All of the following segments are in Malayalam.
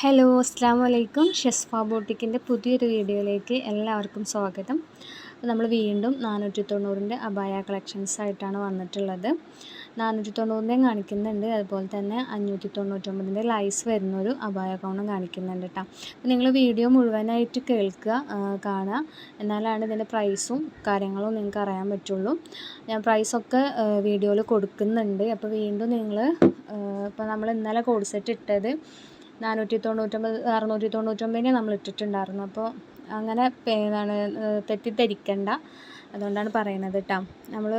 ഹലോ അസ്സാം വലൈക്കും ഷെസ്ഫ ബോട്ടിക്കിന്റെ പുതിയൊരു വീഡിയോയിലേക്ക് എല്ലാവർക്കും സ്വാഗതം. നമ്മൾ വീണ്ടും നാനൂറ്റി തൊണ്ണൂറിന്റെ അബായ കളക്ഷൻസ് ആയിട്ടാണ് വന്നിട്ടുള്ളത്. നാനൂറ്റി തൊണ്ണൂറിന്റെയും കാണിക്കുന്നുണ്ട്. അതുപോലെ തന്നെ അഞ്ഞൂറ്റി തൊണ്ണൂറ്റൊമ്പതിന്റെ ലൈസ് വരുന്നൊരു അബായ കൗണും കാണിക്കുന്നുണ്ട് കേട്ടോ. നിങ്ങൾ വീഡിയോ മുഴുവനായിട്ട് കേൾക്കുക കാണുക. എന്നാലാണ് ഇതിന്റെ പ്രൈസും കാര്യങ്ങളും നിങ്ങൾക്ക് അറിയാൻ പറ്റുള്ളൂ. ഞാൻ പ്രൈസൊക്കെ വീഡിയോയിൽ കൊടുക്കുന്നുണ്ട്. അപ്പോൾ വീണ്ടും നിങ്ങൾ ഇപ്പോൾ നമ്മൾ ഇന്നലെ കോഡ് സെറ്റ് ഇട്ടത് നാനൂറ്റി തൊണ്ണൂറ്റൊമ്പത് അറുന്നൂറ്റി തൊണ്ണൂറ്റൊമ്പതിന് നമ്മൾ ഇട്ടിട്ടുണ്ടായിരുന്നു. അപ്പോൾ അങ്ങനെ ഏതാണ് തെറ്റിദ്ധരിക്കണ്ട. അതുകൊണ്ടാണ് പറയണത് കേട്ടോ. നമ്മൾ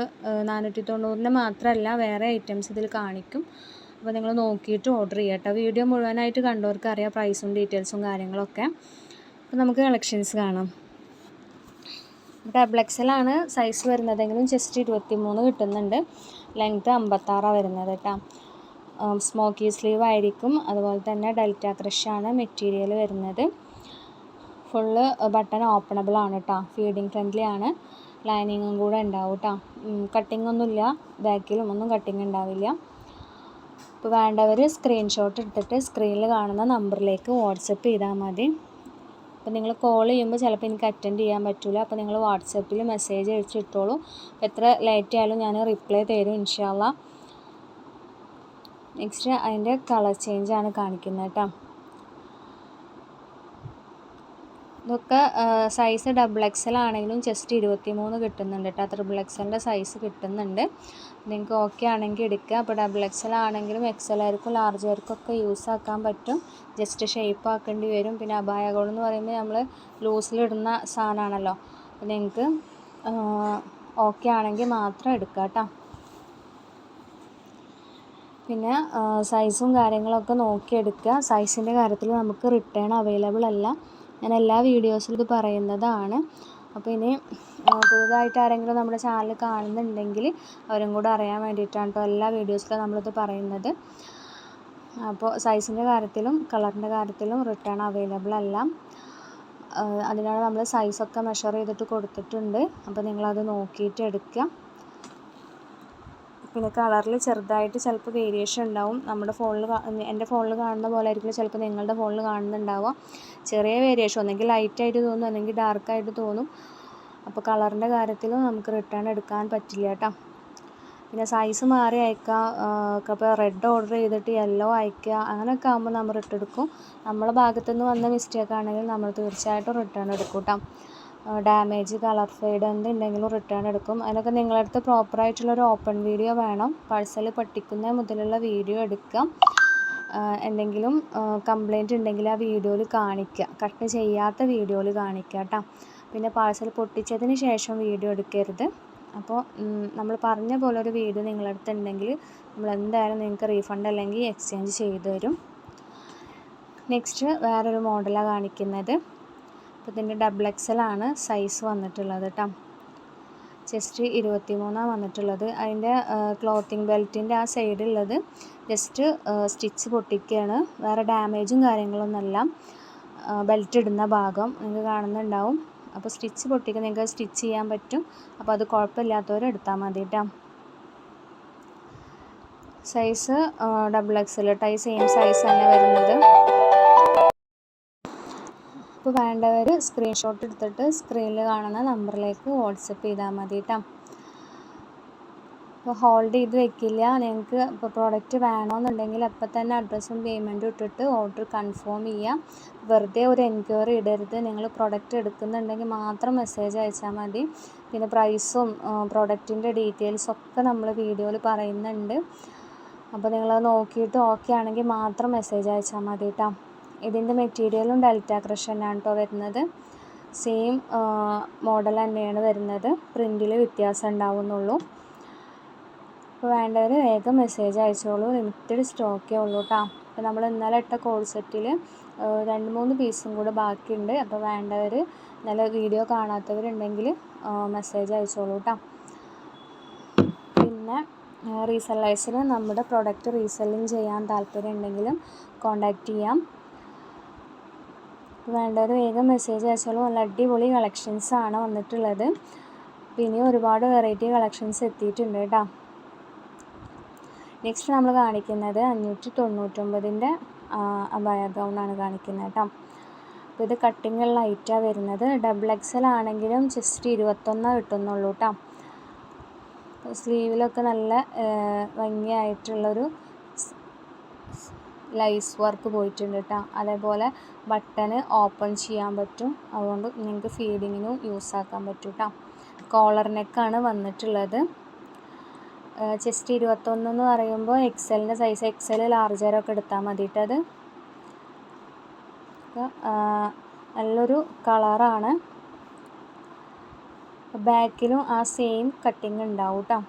നാനൂറ്റി തൊണ്ണൂറിന് മാത്രമല്ല വേറെ ഐറ്റംസ് ഇതിൽ കാണിക്കും. അപ്പോൾ നിങ്ങൾ നോക്കിയിട്ട് ഓർഡർ ചെയ്യുക കേട്ടോ. വീഡിയോ മുഴുവനായിട്ട് കണ്ടവർക്ക് അറിയാം പ്രൈസും ഡീറ്റെയിൽസും കാര്യങ്ങളൊക്കെ. അപ്പോൾ നമുക്ക് കളക്ഷൻസ് കാണാം. ഡബിൾ എക്സലാണ് സൈസ് വരുന്നതെങ്കിലും ജസ്റ്റ് ഇരുപത്തി മൂന്ന് കിട്ടുന്നുണ്ട്. ലെങ്ത്ത് അമ്പത്താറാണ് വരുന്നത് കേട്ടോ. സ്മോക്കി സ്ലീവ് ആയിരിക്കും. അതുപോലെ തന്നെ ഡെൽറ്റ ക്രഷാണ് മെറ്റീരിയൽ വരുന്നത്. ഫുള്ള് ബട്ടൺ ഓപ്പണബിൾ ആണ് കേട്ടോ ഫീഡിങ് ഫ്രണ്ട്ലി ആണ്. ലൈനിങ്ങും കൂടെ ഉണ്ടാവും കേട്ടോ കട്ടിംഗ് ഒന്നുമില്ല. ബാക്കിലും ഒന്നും കട്ടിങ് ഉണ്ടാവില്ല. അപ്പോൾ വേണ്ടവർ സ്ക്രീൻഷോട്ട് എടുത്തിട്ട് സ്ക്രീനിൽ കാണുന്ന നമ്പറിലേക്ക് വാട്സപ്പ് ചെയ്താൽ മതി. അപ്പോൾ നിങ്ങൾ കോൾ ചെയ്യുമ്പോൾ ചിലപ്പോൾ എനിക്ക് അറ്റൻഡ് ചെയ്യാൻ പറ്റില്ല അപ്പോൾ നിങ്ങൾ വാട്സപ്പിൽ മെസ്സേജ് അയച്ചിട്ടോളൂ. എത്ര ലേറ്റ് ആയാലും ഞാൻ റിപ്ലൈ തരും ഇൻഷാല്ല നെക്സ്റ്റ് അതിന്റെ കളർ ചേഞ്ചാണ് കാണിക്കുന്നത് കേട്ടോ. ഇതൊക്കെ സൈസ് ഡബിൾ എക്സൽ ആണെങ്കിലും ജസ്റ്റ് ഇരുപത്തി മൂന്ന് കിട്ടുന്നുണ്ട് കേട്ടോ. ത്രിബിൾ എക്സലിന്റെ സൈസ് കിട്ടുന്നുണ്ട്. നിങ്ങൾക്ക് ഓക്കെ ആണെങ്കിൽ എടുക്കുക. അപ്പോൾ ഡബിൾ എക്സൽ ആണെങ്കിലും എക്സ് എൽ ആർക്കും ലാർജ് ആയിരിക്കും ഒക്കെ യൂസ് ആക്കാൻ പറ്റും. ജസ്റ്റ് ഷേപ്പ് ആക്കേണ്ടി വരും. പിന്നെ അബായകൾ എന്ന് പറയുമ്പോൾ നമ്മൾ ലൂസിലിടുന്ന സാധനമാണല്ലോ. അപ്പോൾ നിങ്ങൾക്ക് ഓക്കെ ആണെങ്കിൽ മാത്രം എടുക്കാം കേട്ടോ. പിന്നെ സൈസും കാര്യങ്ങളൊക്കെ നോക്കിയെടുക്കുക. സൈസിന്റെ കാര്യത്തിൽ നമുക്ക് റിട്ടേൺ അവൈലബിൾ അല്ല. ഞാൻ എല്ലാ വീഡിയോസിലും ഇത് പറയുന്നതാണ്. അപ്പോൾ ഇനി പുതുതായിട്ട് ആരെങ്കിലും നമ്മുടെ ചാനൽ കാണുന്നുണ്ടെങ്കിൽ അവരും കൂടെ അറിയാൻ വേണ്ടിയിട്ടാണ് കേട്ടോ എല്ലാ വീഡിയോസിലും നമ്മളിത് പറയുന്നത്. അപ്പോൾ സൈസിന്റെ കാര്യത്തിലും കളറിന്റെ കാര്യത്തിലും റിട്ടേൺ അവൈലബിൾ അല്ല. അതിനാണ് നമ്മൾ സൈസൊക്കെ മെഷർ ചെയ്തിട്ട് കൊടുത്തിട്ടുണ്ട്. അപ്പോൾ നിങ്ങളത് നോക്കിയിട്ട് എടുക്കുക. പിന്നെ കളറിൽ ചെറുതായിട്ട് ചിലപ്പോൾ വേരിയേഷൻ ഉണ്ടാവും. നമ്മുടെ ഫോണിൽ എന്റെ ഫോണിൽ കാണുന്ന പോലെ ആയിരിക്കും ചിലപ്പോൾ നിങ്ങളുടെ ഫോണിൽ കാണുന്നുണ്ടാവുക ചെറിയ വേരിയേഷൻ ഒന്നെങ്കിൽ ലൈറ്റ് ആയിട്ട് തോന്നും അല്ലെങ്കിൽ ഡാർക്കായിട്ട് തോന്നും. അപ്പോൾ കളറിന്റെ കാര്യത്തിലും നമുക്ക് റിട്ടേൺ എടുക്കാൻ പറ്റില്ല കേട്ടോ. പിന്നെ സൈസ് മാറി അയക്കാം ഇപ്പോൾ റെഡ് ഓർഡർ ചെയ്തിട്ട് യെല്ലോ അയക്കുക അങ്ങനെയൊക്കെ ആകുമ്പോൾ നമ്മൾ റിട്ടെടുക്കും നമ്മളെ ഭാഗത്തു നിന്ന് വന്ന മിസ്റ്റേക്ക് ആണെങ്കിൽ നമ്മൾ തീർച്ചയായിട്ടും റിട്ടേൺ എടുക്കും കേട്ടോ. ഡാമേജ് കളർ ഫെയ്ഡ് എന്തുണ്ടെങ്കിലും റിട്ടേൺ എടുക്കും. അതിനൊക്കെ നിങ്ങളുടെ അടുത്ത് പ്രോപ്പറായിട്ടുള്ളൊരു ഓപ്പൺ വീഡിയോ വേണം. പാഴ്സൽ പൊട്ടിക്കുന്ന മുതലുള്ള വീഡിയോ എടുക്കാം. എന്തെങ്കിലും കംപ്ലൈന്റ് ഉണ്ടെങ്കിൽ ആ വീഡിയോയിൽ കാണിക്കുക കട്ട് ചെയ്യാത്ത വീഡിയോയിൽ കാണിക്കുക കേട്ടോ പിന്നെ പാഴ്സൽ പൊട്ടിച്ചതിന് ശേഷം വീഡിയോ എടുക്കരുത്. അപ്പോൾ നമ്മൾ പറഞ്ഞ പോലെ ഒരു വീഡിയോ നിങ്ങളുടെ അടുത്ത് ഉണ്ടെങ്കിൽ നമ്മൾ എന്തായാലും നിങ്ങൾക്ക് റീഫണ്ട് അല്ലെങ്കിൽ എക്സ്ചേഞ്ച് ചെയ്തു തരും. നെക്സ്റ്റ് വേറൊരു മോഡലാണ് കാണിക്കുന്നത്. അപ്പോൾ ഇതിന്റെ ഡബിൾ എക്സൽ ആണ് സൈസ് വന്നിട്ടുള്ളത് കേട്ടോ ജസ്റ്റ് ഇരുപത്തി മൂന്നാണ് വന്നിട്ടുള്ളത്. അതിന്റെ ക്ലോത്തിങ് ബെൽറ്റിന്റെ ആ സൈഡുള്ളത് ജസ്റ്റ് സ്റ്റിച്ച് പൊട്ടിക്കുകയാണ് വേറെ ഡാമേജും കാര്യങ്ങളൊന്നുമല്ല ബെൽറ്റ് ഇടുന്ന ഭാഗം നിങ്ങൾക്ക് കാണുന്നുണ്ടാവും. അപ്പോൾ സ്റ്റിച്ച് പൊട്ടിക്കുക നിങ്ങൾക്ക് സ്റ്റിച്ച് ചെയ്യാൻ പറ്റും. അപ്പോൾ അത് കുഴപ്പമില്ലാത്തവർ എടുത്താൽ മതി കേട്ടോ സൈസ് ഡബിൾ എക്സൽ കേട്ടോ ഈ സെയിം സൈസ് തന്നെ വരുന്നത്. അപ്പോൾ വേണ്ടവർ സ്ക്രീൻഷോട്ട് എടുത്തിട്ട് സ്ക്രീനിൽ കാണുന്ന നമ്പറിലേക്ക് വാട്സപ്പ് ചെയ്താൽ മതി കേട്ടോ അപ്പോൾ ഹോൾഡ് ചെയ്ത് വെക്കില്ല. നിങ്ങൾക്ക് ഇപ്പോൾ പ്രോഡക്റ്റ് വേണമെന്നുണ്ടെങ്കിൽ അപ്പോൾ തന്നെ അഡ്രസ്സും പേയ്മെന്റും ഇട്ടിട്ട് ഓർഡർ കൺഫേം ചെയ്യാം. വെറുതെ ഒരു എൻക്വയറി ഇടരുത്. നിങ്ങൾ പ്രോഡക്റ്റ് എടുക്കുന്നുണ്ടെങ്കിൽ മാത്രം മെസ്സേജ് അയച്ചാൽ മതി. പിന്നെ പ്രൈസും പ്രോഡക്റ്റിന്റെ ഡീറ്റെയിൽസും ഒക്കെ നമ്മൾ വീഡിയോയിൽ പറയുന്നുണ്ട്. അപ്പോൾ നിങ്ങളത് നോക്കിയിട്ട് ഓക്കെ ആണെങ്കിൽ മാത്രം മെസ്സേജ് അയച്ചാൽ മതി കേട്ടോ ഇതിന്റെ മെറ്റീരിയലും ഡെൽറ്റ ക്രഷ് തന്നെയാണ് കേട്ടോ വരുന്നത്. സെയിം മോഡൽ തന്നെയാണ് വരുന്നത്. പ്രിന്റിൽ വ്യത്യാസം ഉണ്ടാവുന്നുള്ളൂ. അപ്പോൾ വേണ്ടവർ വേഗം മെസ്സേജ് അയച്ചോളൂ. ലിമിറ്റഡ് സ്റ്റോക്കേ ഉള്ളൂ കേട്ടോ അപ്പോൾ നമ്മൾ ഇന്നലെ ഇട്ട കോൾ സെറ്റിൽ രണ്ട് മൂന്ന് പീസും കൂടെ ബാക്കിയുണ്ട്. അപ്പോൾ വേണ്ടവർ നല്ല വീഡിയോ കാണാത്തവരുണ്ടെങ്കിൽ മെസ്സേജ് അയച്ചോളൂ കേട്ടോ പിന്നെ റീസെല്ലേഴ്സിന് നമ്മുടെ പ്രൊഡക്റ്റ് റീസെല്ലിങ് ചെയ്യാൻ താല്പര്യം ഉണ്ടെങ്കിലും കോണ്ടാക്റ്റ് ചെയ്യാം. വേണ്ടവർ വേഗം മെസ്സേജ് അയച്ചോളൂ നല്ല അടിപൊളി കളക്ഷൻസാണ് വന്നിട്ടുള്ളത്. പിന്നെ ഒരുപാട് വെറൈറ്റി കളക്ഷൻസ് എത്തിയിട്ടുണ്ട് കേട്ടോ. നെക്സ്റ്റ് നമ്മൾ കാണിക്കുന്നത് അഞ്ഞൂറ്റി തൊണ്ണൂറ്റൊമ്പതിന്റെ അബായ ഗൗണാണ് കാണിക്കുന്നത് കേട്ടോ. അപ്പോൾ ഇത് കട്ടിങ്ങുള്ള ഐറ്റാണ് വരുന്നത്. ഡബിൾ എക്സൽ ആണെങ്കിലും ജസ്റ്റ് ഇരുപത്തൊന്ന് കിട്ടുന്നുള്ളൂ കേട്ടോ. സ്ലീവിലൊക്കെ നല്ല ഭംഗിയായിട്ടുള്ളൊരു ലൈസ് വർക്ക് പോയിട്ടുണ്ട് കേട്ടോ. അതേപോലെ ബട്ടണ് ഓപ്പൺ ചെയ്യാൻ പറ്റും. അതുകൊണ്ട് നിങ്ങൾക്ക് ഫീഡിങ്ങിനും യൂസ് ആക്കാൻ പറ്റും കേട്ടോ. കോളർ നെക്കാണ് വന്നിട്ടുള്ളത്. ചെസ്റ്റ് ഇരുപത്തൊന്ന് എന്ന് പറയുമ്പോൾ എക്സലിന്റെ സൈസ് എക്സൽ ലാർജറൊക്കെ എടുത്താൽ മതിയിട്ടത് നല്ലൊരു കളറാണ്. ബാക്കിലും ആ സെയിം കട്ടിങ് ഉണ്ടാവും കേട്ടോ.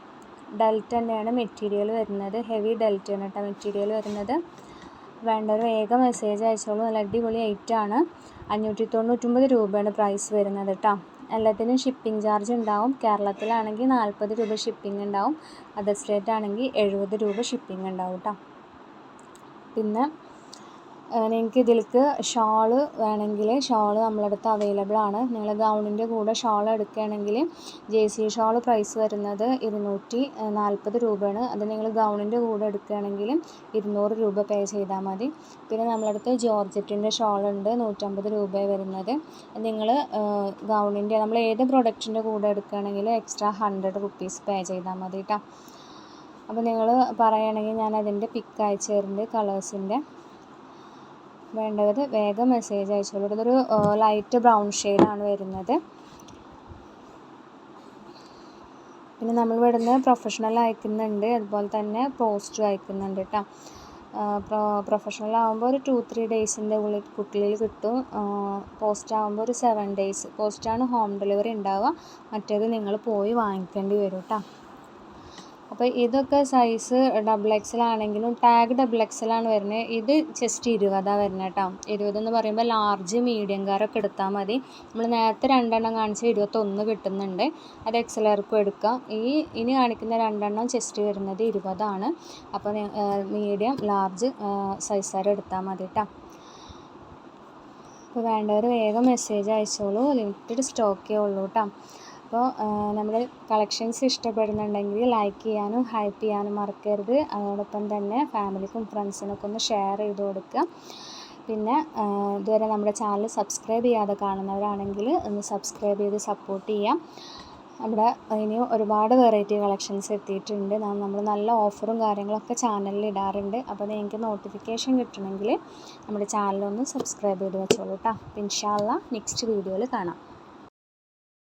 ഡെൽറ്റ തന്നെയാണ് മെറ്റീരിയൽ വരുന്നത്. ഹെവി ഡെൽറ്റയാണ് കേട്ടോ മെറ്റീരിയൽ വരുന്നത്. വേണ്ടവർ വേഗം മെസ്സേജ് അയച്ചോളൂ. നല്ല അടിപൊളി ഐറ്റമാണ് അഞ്ഞൂറ്റി തൊണ്ണൂറ്റൊമ്പത് രൂപയാണ് പ്രൈസ് വരുന്നത് കേട്ടോ എല്ലാത്തിനും ഷിപ്പിംഗ് ചാർജ് ഉണ്ടാവും. കേരളത്തിലാണെങ്കിൽ നാൽപ്പത് രൂപ ഷിപ്പിംഗ് ഉണ്ടാവും. അതർ സ്റ്റേറ്റ് ആണെങ്കിൽ എഴുപത് രൂപ ഷിപ്പിംഗ് ഉണ്ടാവും കേട്ടോ പിന്നെ നിങ്ങൾക്ക് ഇതിലേക്ക് ഷാൾ വേണമെങ്കിൽ ഷാൾ നമ്മളടുത്ത് അവൈലബിൾ ആണ്. നിങ്ങൾ ഗൗണിന്റെ കൂടെ ഷാൾ എടുക്കുകയാണെങ്കിൽ ജെ സി ഷാൾ പ്രൈസ് വരുന്നത് ഇരുന്നൂറ്റി നാൽപ്പത് രൂപയാണ്. അത് നിങ്ങൾ ഗൗണിന്റെ കൂടെ എടുക്കുകയാണെങ്കിൽ ഇരുന്നൂറ് രൂപ പേ ചെയ്താൽ മതി. പിന്നെ നമ്മളടുത്ത് ജോർജറ്റിന്റെ ഷാൾ ഉണ്ട് നൂറ്റമ്പത് രൂപ വരുന്നത്. നിങ്ങൾ ഗൗണിന്റെ നമ്മൾ ഏത് പ്രൊഡക്റ്റിന്റെ കൂടെ എടുക്കുകയാണെങ്കിൽ എക്സ്ട്രാ ഹൺഡ്രഡ് റുപ്പീസ് പേ ചെയ്താൽ മതി കേട്ടോ അപ്പോൾ നിങ്ങൾ പറയുകയാണെങ്കിൽ ഞാൻ അതിന്റെ പിക്ക് അയച്ചു തരുന്നുണ്ട് കളേഴ്സിന്റെ വേണ്ടവർ വേഗം മെസ്സേജ് അയച്ചോളൂ. ഇതൊരു ലൈറ്റ് ബ്രൗൺ ഷെയ്ഡാണ് വരുന്നത്. പിന്നെ നമ്മൾ ഇവിടുന്ന് പ്രൊഫഷണൽ അയക്കുന്നുണ്ട്. അതുപോലെ തന്നെ പോസ്റ്റും അയക്കുന്നുണ്ട് കേട്ടോ പ്രൊഫഷണൽ ആകുമ്പോൾ ഒരു ടു ത്രീ ഡേയ്സിന്റെ ഉള്ളിൽ കുട്ടിയിൽ കിട്ടും. പോസ്റ്റ് ആകുമ്പോൾ ഒരു സെവൻ ഡേയ്സ് പോസ്റ്റാണ് ഹോം ഡെലിവറി ഉണ്ടാവുക മറ്റേത് നിങ്ങൾ പോയി വാങ്ങിക്കേണ്ടി വരും കേട്ടോ അപ്പോൾ ഇതൊക്കെ സൈസ് ഡബിൾ എക്സൽ ആണെങ്കിലും ടാഗ് ഡബിൾ എക്സൽ ആണ് വരുന്നത് ഇത് ജസ്റ്റ് ഇരുപതാണ് വരുന്നത് കേട്ടോ ഇരുപതെന്ന് പറയുമ്പോൾ ലാർജ് മീഡിയം കാറൊക്കെ എടുത്താൽ മതി. നമ്മൾ നേരത്തെ രണ്ടെണ്ണം കാണിച്ച ഇരുപത്തൊന്ന് കിട്ടുന്നുണ്ട്. അത് എക്സലർക്കും എടുക്കാം. ഈ ഇനി കാണിക്കുന്ന രണ്ടെണ്ണം ജസ്റ്റ് വരുന്നത് ഇരുപതാണ് അപ്പോൾ മീഡിയം ലാർജ് സൈസ് സൈസുകാർ എടുത്താൽ മതി കേട്ടോ അപ്പോൾ വേണ്ടവർ വേഗം മെസ്സേജ് അയച്ചോളൂ. ലിമിറ്റഡ് സ്റ്റോക്കേ ഉള്ളൂ കേട്ടോ അപ്പോൾ നമ്മുടെ കളക്ഷൻസ് ഇഷ്ടപ്പെടുന്നുണ്ടെങ്കിൽ ലൈക്ക് ചെയ്യാനും ഹൈപ്പ് ചെയ്യാനും മറക്കരുത്. അതോടൊപ്പം തന്നെ ഫാമിലിക്കും ഫ്രണ്ട്സിനൊക്കെ ഒന്ന് ഷെയർ ചെയ്ത് കൊടുക്കുക. പിന്നെ ഇതുവരെ നമ്മുടെ ചാനൽ സബ്സ്ക്രൈബ് ചെയ്യാതെ കാണുന്നവരാണെങ്കിൽ ഒന്ന് സബ്സ്ക്രൈബ് ചെയ്ത് സപ്പോർട്ട് ചെയ്യാം നമ്മുടെ ഇനിയും ഒരുപാട് വെറൈറ്റി കളക്ഷൻസ് എത്തിയിട്ടുണ്ട്. നമ്മൾ നല്ല ഓഫറും കാര്യങ്ങളൊക്കെ ചാനലിൽ ഇടാറുണ്ട്. അപ്പോൾ നിങ്ങൾക്ക് നോട്ടിഫിക്കേഷൻ കിട്ടണമെങ്കിൽ നമ്മുടെ ചാനലൊന്ന് സബ്സ്ക്രൈബ് ചെയ്ത് വെച്ചോളൂ കേട്ടോ ഇൻഷാല്ല നെക്സ്റ്റ് വീഡിയോയിൽ കാണാം.